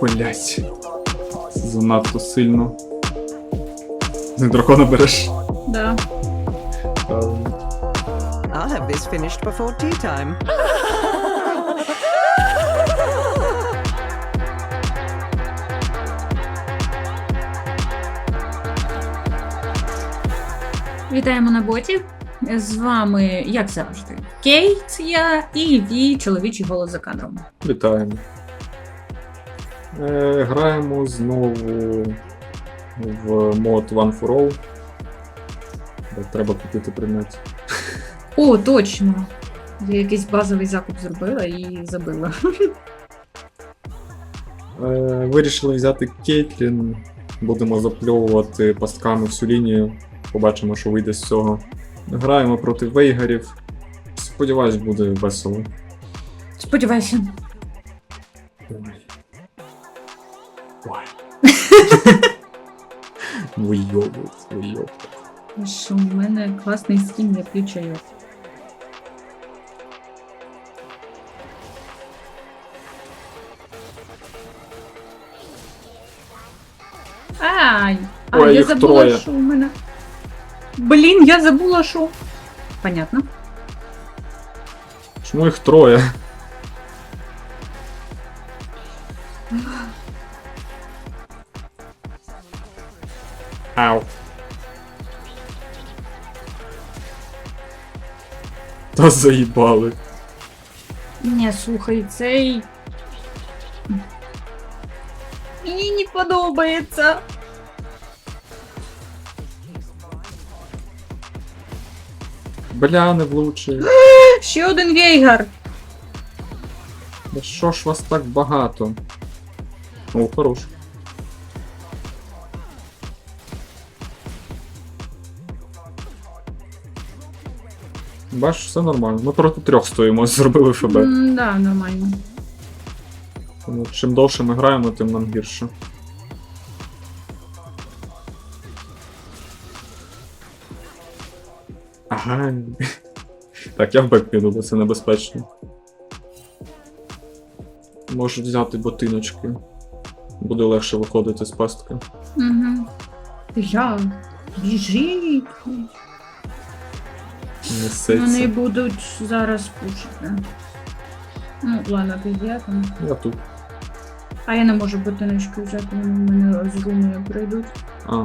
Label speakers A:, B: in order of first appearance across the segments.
A: Блять. Занадто сильно. Не дракона береш.
B: Да.
C: I'll have this finished before tea time.
B: Вітаємо на боті. З вами, як завжди, Кейт, я і Ві, чоловічий голос за кадром.
A: Вітаємо. Е, граємо знову в мод One for All. Треба купити предмет.
B: О, точно! Я якийсь базовий закуп зробила і забила.
A: Е, вирішили взяти Кейтлін. Будемо запльовувати пастками всю лінію. Побачимо, що вийде з цього. Граємо проти вейгарів. Сподіваюсь, буде весело.
B: Сподіваюся.
A: Вийобують, вийобують.
B: Що в мене класний скін, я п'ю. Ай! А,
A: Ой,
B: я
A: їх
B: забула,
A: троє.
B: що у мене. Блін, я забула, що. Понятно.
A: Чому їх троє? Ау. Та заїбали.
B: Ні, слухай, цей. Мені не подобається.
A: Бля, не влучив.
B: Ще один вейгар.
A: Да що ж вас так багато? О, хорош. Бачиш, все нормально. Ми проти трьох стоїмо, зробили ФБ.
B: М, Да, нормально.
A: Тому чим довше ми граємо, тим нам гірше. Ага. Так, я в бек піду, бо це небезпечно. Можуть взяти ботиночки. Буде легше виходити з пастки.
B: Угу. Я. Біжіть. Вони
A: Несеться.
B: будуть зараз пушити. Ну, ладно, ти є там.
A: Я тут.
B: А я не можу ботиночки взяти, вони в мене з румою прийдуть.
A: А.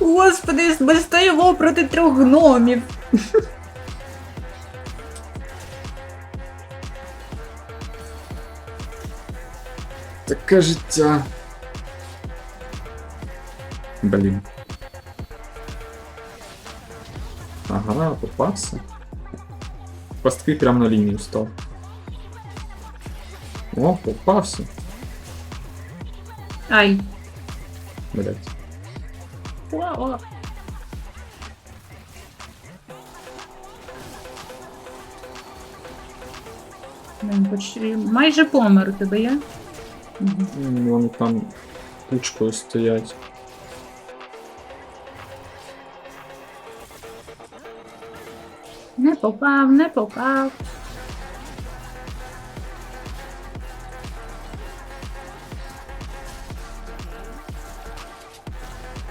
B: Господи, ми стоїмо проти трьох гномів.
A: Таке життя. Блін. Ага, попався. Пастки прямо на лінію став. О, попався.
B: Ай.
A: Блять.
B: О-о. Блін, почти майже помер у тебе є? Мгм.
A: Вони там кучкою стоять.
B: Попав, не попав.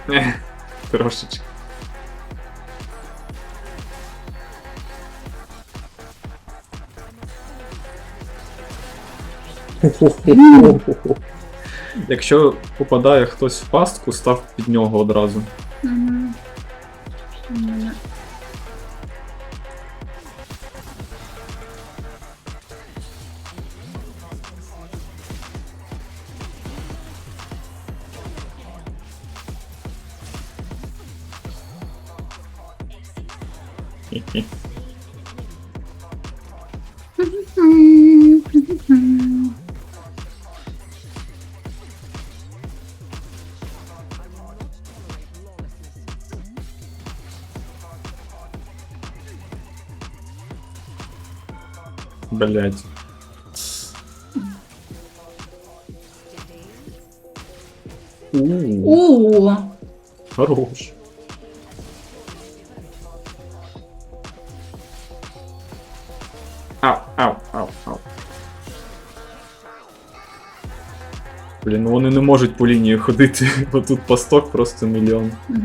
A: Ех, трошечки. Якщо попадає хтось в пастку, став під нього одразу. Блять. У,
B: О,
A: хорош. Блін, ну вони не можуть по лінії ходити, бо тут пасток просто мільйон.
B: Угу.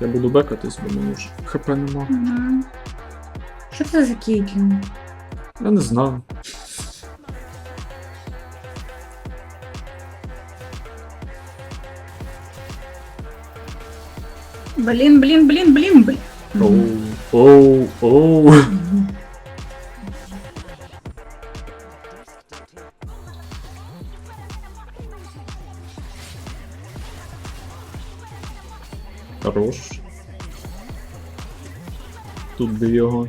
A: Я буду бекатись, бо мені вже хп нема.
B: Угу. Що це за кейтлін?
A: Я не знаю.
B: Блін, блін, блін, блін, блін.
A: Оу, оу, оу.
B: Мгм.
A: Тут його.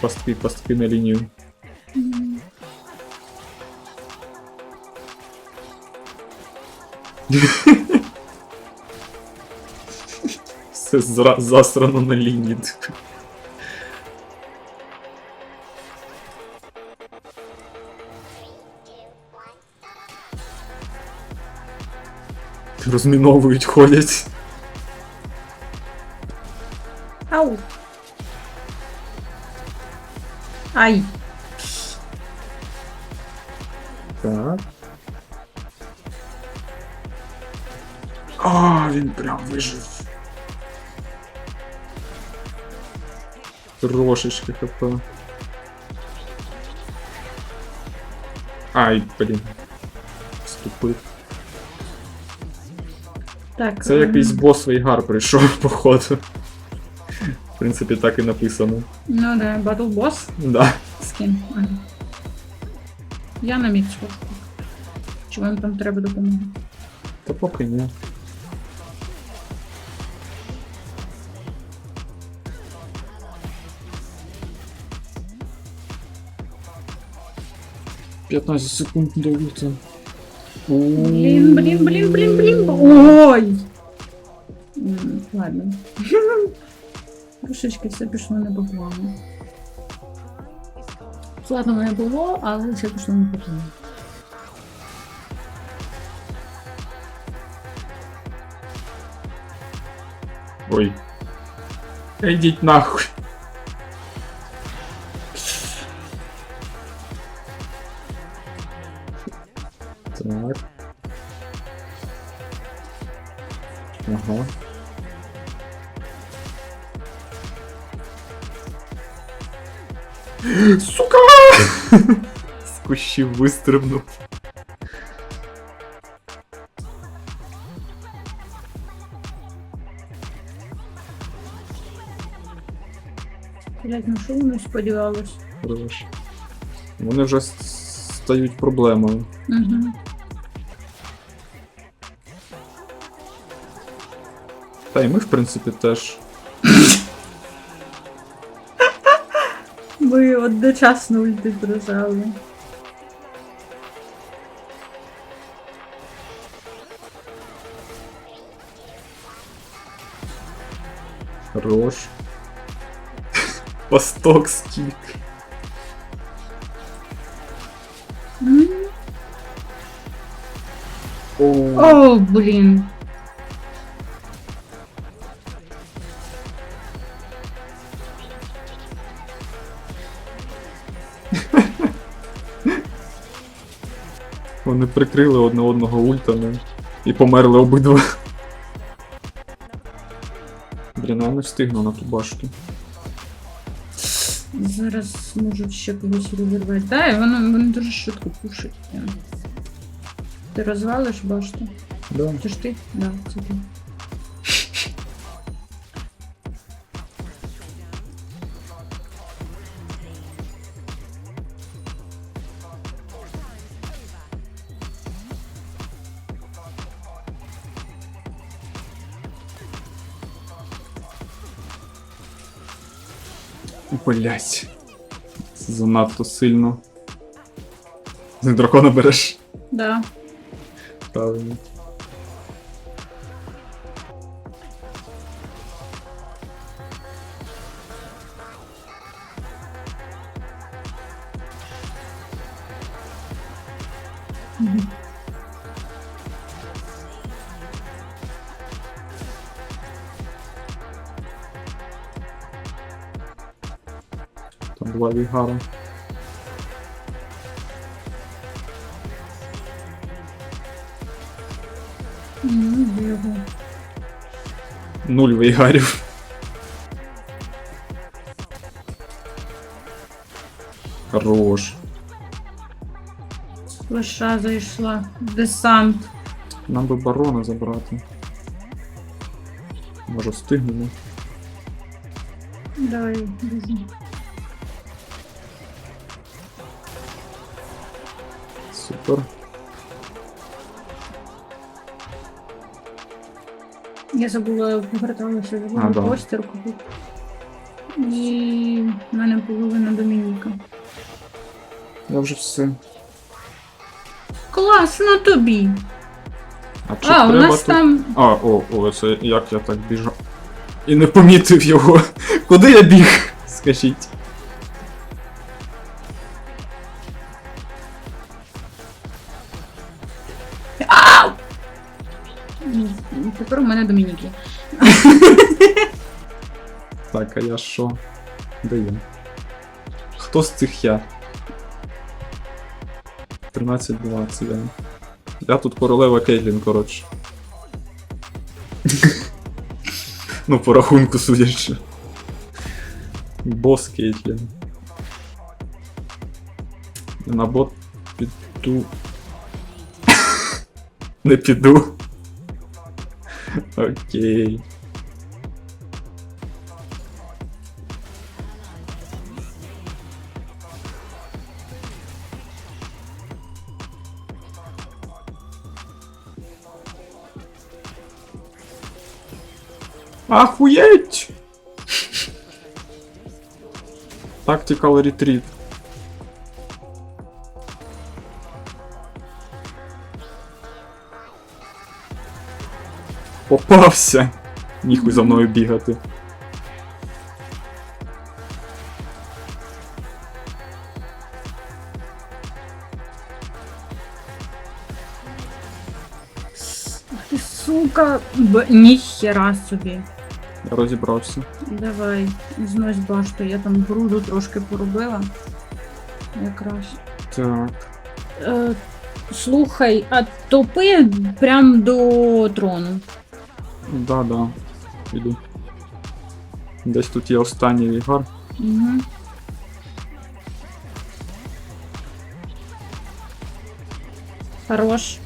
A: Пастки, пастки на лінію. Все засрано на лінії. Розміновують, ходять.
B: Ау. Ай.
A: Так. А, він прям вижив. Трошечки хп. Ай, блін. Ступив.
B: Так.
A: Це
B: ем,
A: якийсь бос Вейгар прийшов, походу. В принципі, так і написано.
B: Ну да, батл босс.
A: Да.
B: Скін. Ага. Я на мід схожу. Чи вам там треба допомога?
A: Та поки ні. П'ятнадцять секунд до ульта.
B: Блін, блін, блін, блін, блін. Ой! М, Ладно. Трошечки все пішло не плану. Складно не було, але все пішло не плану.
A: Ой. Йдіть нахуй. Так. Ага. Сука! З кущів вистрибнув.
B: Блять, ну що воно сподівалось?
A: Хорош. Вони вже с- стають проблемою.
B: Угу.
A: Та й ми, в принципі, теж.
B: Одночасно ульти прожали.
A: Хорош. Посток скільки.
B: М.
A: Оу.
B: О, блін.
A: Вони прикрили одне одного ультами і померли обидва. Блін, я не встигну на ту башту.
B: Зараз можуть ще когось розірвати. Так, і вони дуже швидко пушать. Ти розвалиш башту?
A: Да.
B: Це ж ти? Да, це ти.
A: Блять. Це занадто сильно. Ти дракона береш.
B: Да.
A: Правильно.
B: голові гарно.
A: Нуль вейгарів. Хорош.
B: Лиша зайшла. Десант.
A: Нам би барона забрати. Може встигнемо.
B: Давай, візьмемо.
A: Супер.
B: Я забула поверталася, забула
A: А, да.
B: постер купити. І в мене половина Домініка.
A: Я вже все.
B: Класно тобі!
A: А чи
B: А, у
A: треба
B: нас
A: тут-
B: там.
A: А, о, о, це як я так біжав. І не помітив його. Куди я біг? Скажіть.
B: Домініки.
A: Так, а я що? Де я? Хто з цих я? 13-20, я. Я тут королева Кейтлін, коротше. ну, по рахунку судячи. Бос Кейтлін. На бот піду. Не піду. Окей. Охуеть! Tactical Retreat. Попався! Ніхуй за мною бігати.
B: Сука. Б... Ніхера собі.
A: Я розібрався.
B: Давай, знось башту, я там бруду трошки поробила. Якраз.
A: Так.
B: Е, слухай, а топи прям до трону.
A: Да, да. Іду. Десь тут є останній вігар.
B: Угу. Хорош.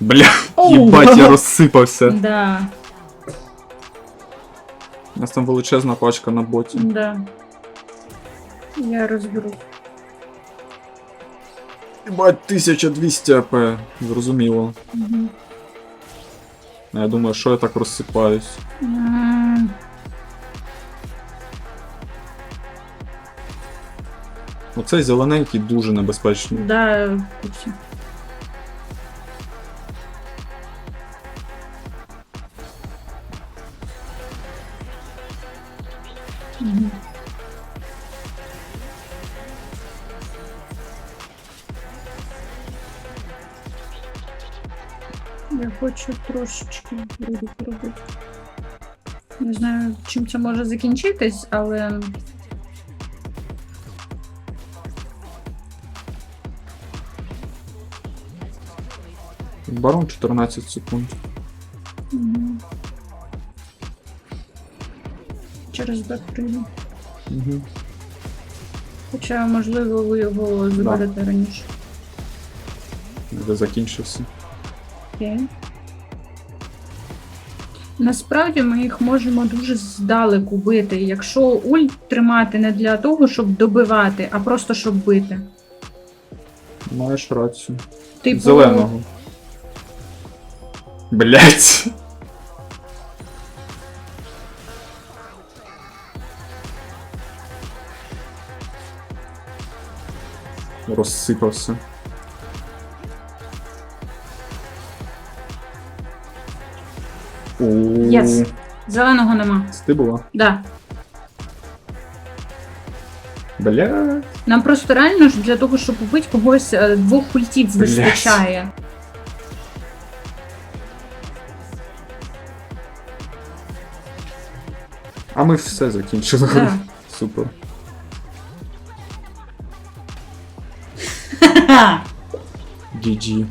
A: Бля, їбать, я розсипався.
B: Да,
A: У нас там величезна пачка на боті.
B: да. Я розберу.
A: Їбать, 1200 АП, зрозуміло.
B: Угу.
A: Я думаю, що я так розсипаюсь. Оцей зелененький дуже небезпечний.
B: Да, в курсі. Мгм. Хочу трошечки буду поробити. Не знаю, чим це може закінчитись, але
A: Барон 14 секунд.
B: Мгм. Через бек прийду.
A: Угу.
B: Хоча, можливо, ви його заберете раніше.
A: Вже закінчився.
B: Окей. Насправді ми їх можемо дуже здалеку бити, якщо ульт тримати не для того, щоб добивати, а просто щоб бити.
A: Маєш рацію.
B: Типу,
A: Зеленого. Блять. Розсипався.
B: Єс. Зеленого нема.
A: Ти була?
B: Да.
A: Бля.
B: Нам просто реально ж для того, щоб убити когось е, двох ультів
A: Блядь.
B: вистачає.
A: А ми все закінчили.
B: Да.
A: Супер. GG.